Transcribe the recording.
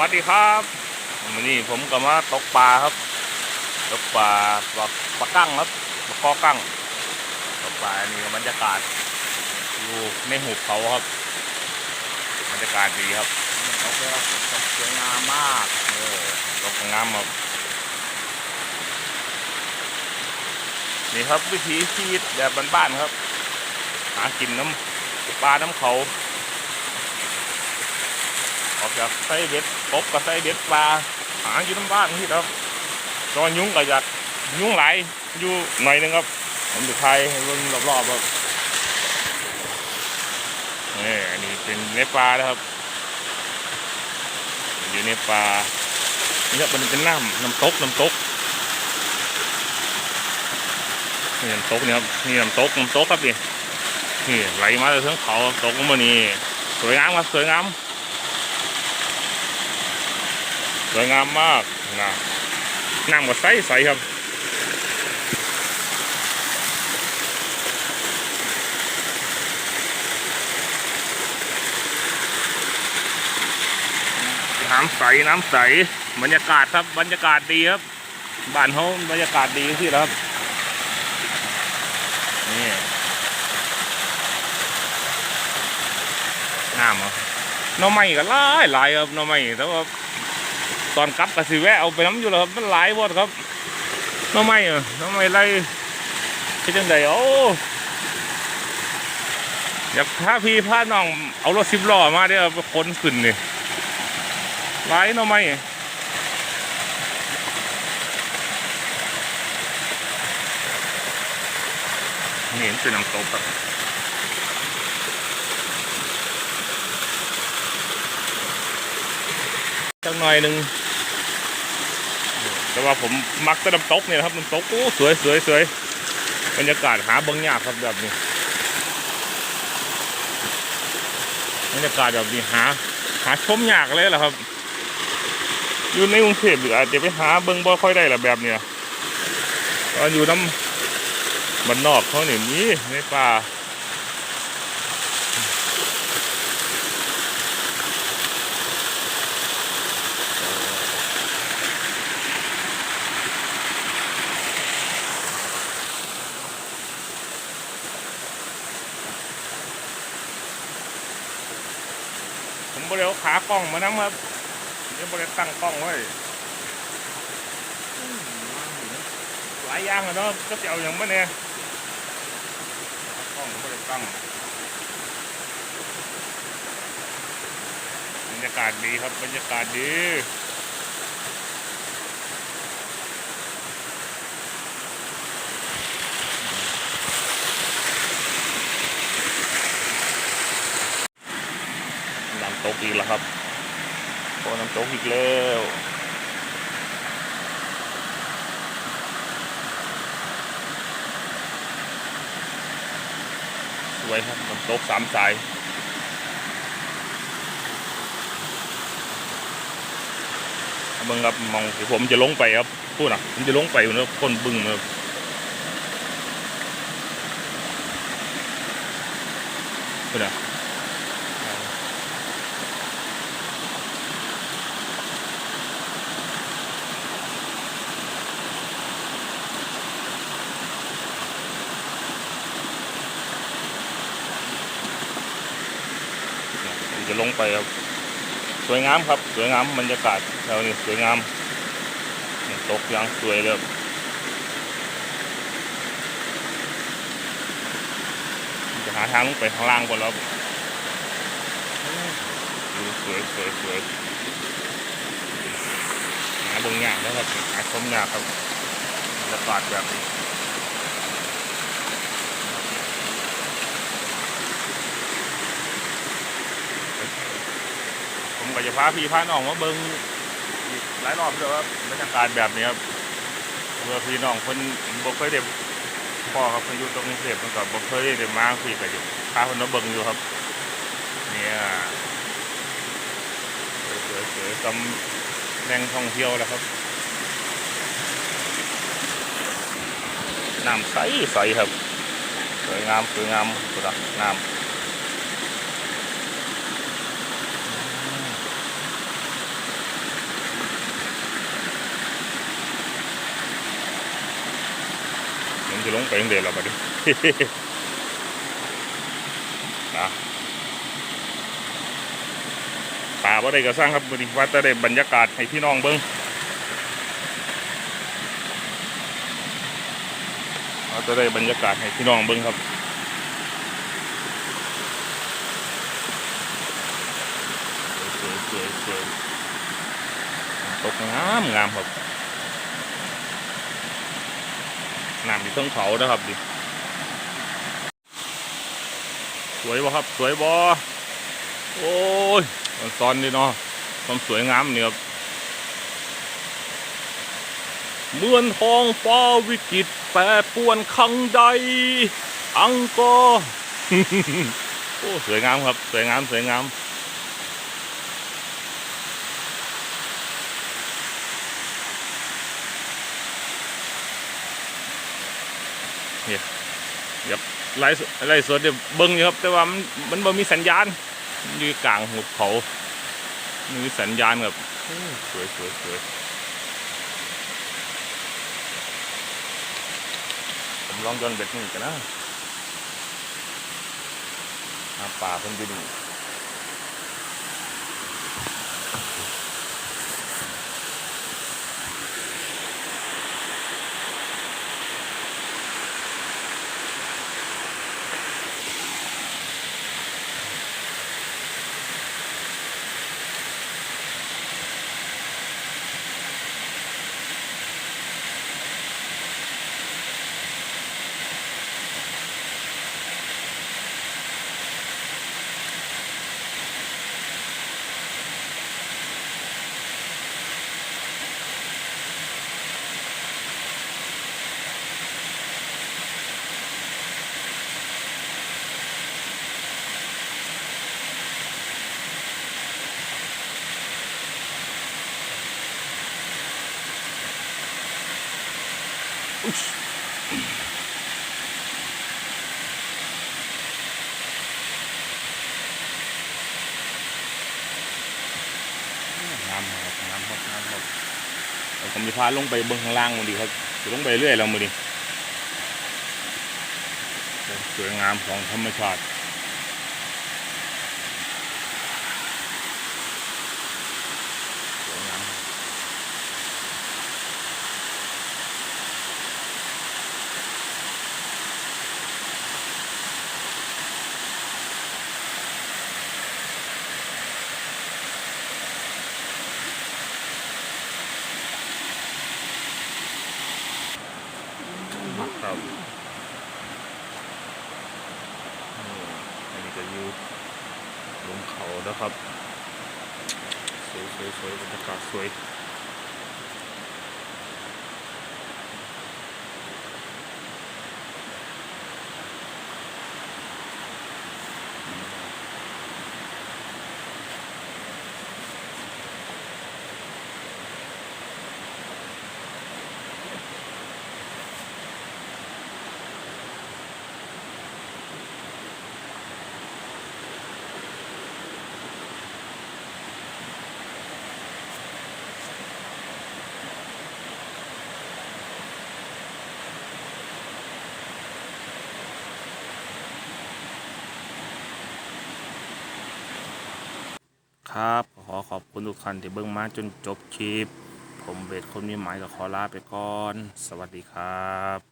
วัสดีครับวันนี้ผมก็มาตกปลาครับตกปลาปลาปลากั้งครับปลาคอกั้งตกปลานี่บรรยากาศอยู่ในหุบเขาครับบรรยากาศดีครับตกเลยครับตกสวยงามมากเออตกงามครับนี่ครับวิถีชีวิตแบบบ้านๆครับ หากินน้ำปลาน้ำเขา ออกจากไส้เบ็ดกบกับไส้เบ็ดปลาหาอยู่น้ำบ้านที่ครับตอนยุงก็อยากยุงไหลายอยู่หน่อยนึงครับผมดูไทยให้เบิ่งรอบๆครับนี่อันนี้เป็นเนื้อปลานะครับ อยู่ในปลาเนี่ครับมันเป็นน้ำน้ำตกน้ำตกนี่น้ำตกเนี่ครับนี่น้ำตกน้ำตกครับนี่นี่ไหลมาจากเทือกเขาตกลงมานี่สวยงามครับสวยงาม สวยงามมากนะน้ำก็ใสใสครับน้ำใสน้ำใสบรรยากาศครับบรรยากาศดีครับบ้านเขาบรรยากาศดีที่ครับนี่น้ำเหรอน้องใหม่ก็หลายหลายครับน้องใหม่แต่ว่า ตอนกลับกับสิแวะเอาไปน้ำอยู่แล้วครับมันหลายหมดครับน้องใหม่เออน้องใหม่ไรที่จังใดโอ้อยากพาพี่พาน้องเอารถสิบล้อมาเดี๋ยวไปขนขึ้นนี่หลายน้องใหม่นี่มันเป็นน้ำตกครับ จังหน่อยหนึ่งแต่ว่าผมมักแต่น้ำตกเนี่ยครับน้ำตกโอ้สวยสวยสวยบรรยากาศหาเบิ้งยากครับแบบนี้บรรยากาศแบบนี้หา หาชมยากเลยแหละครับอยู่ในกรุงเทพหรืออาจจะไปหาเบิ้งบ่ค่อยได้ละแบบเนี้ยตอนอยู่น้ำบันนอกเขาเนี่ยมีในป่า บริเอาขากล้องมานั่งมาเดี๋ยวบริตั้งกล้องไว้หลายอย่างอะเนาะก็จะเอาอย่างมาเนี่ยกล้องบริตั้งบรรยากาศดีครับบรรยากาศดีน้ำตก อีกแล้วครับโอ้น้ำตกอีกแล้วสวยครับน้ำตกสามสายบิ่งครับมองที่ผมจะลงไปครับพูดนะผมจะลงไปอยู่นะคนบึ้งนะพูดนะ ลงไปครับ สวยงามครับ สวยงามบรรยากาศแถวนี้สวยงามตกยางสวยเลยจะหาทางลงไปข้างล่างก่อนแล้วดูสวยสวยสวยหาเบิ่งยากนะครับหาชมยากครับบรรยากาศแบบนี้ ผมก็ จะพาพี่พาน้องมาเบิ้งอีกหลายรอบเลยครับรรยากาศแบบนี้ครับเมื่อพี่น้องคนบ่เคยได้พ่อครับเพิ่นอยู่ตรงนี้เทพเพิ่นก็บ่เคยได้มาพี่ก็อยู่พาเพิ่นมาเบิ้งอยู่ครับ เนี่ยสวยๆสวยๆกำแหล่งท่องเที่ยวแล้วครับน้ำใสใสครับสวยงามสวยงามสุดอะ น้ำลงไปยังเดียวเราบัดนี้นะป่าบ่ได้ก็สร้างครับมื้อนี้ว่าจะได้บรรยากาศให้พี่น้องเบิ่งว่าจะได้บรรยากาศให้พี่น้องเบิ่งครับสวยสวยสวยตกงามงามครับ น้ำอยู่เทิงเขานะครับดิสวยบ่ครับสวยบ่โอ้ยมันซ้อนดีเนาะความสวยงามเนี่ยครับเหมือนท้องฟ้าวิกฤตแปรปวนขังใด อังกอร์โอ้สวยงามครับ สวยงามสวยงาม ไล่ไล่สดเดี๋ยวเบิ้งอยู่ครับ แต่ว่ามันมันบ่มีสัญญาณอยู่กลางหุบเขามีสัญญาณแบบสวยสวยสวยผมลองย้อนเบ็ดนี่กันนะหาป่าเพิ่งไปดู น้ำครับน้ำครับน้ำครับเดี๋ยวผมจะพาลงไปเบื้องข้างล่างมันดีครับจะลงไปเรื่อยเรามือดีสวยงามของธรรมชาติ สวยงามครับนี่อันนี้ก็อยู่ลงเขาแล้ว ครับ สวยสวยสวยบรรยากาศสวย ครับ ขอขอบคุณทุกท่านที่เบิ่งมาจนจบคลิป ผมเบสคนมีหมายกับขอลาไปก่อน สวัสดีครับ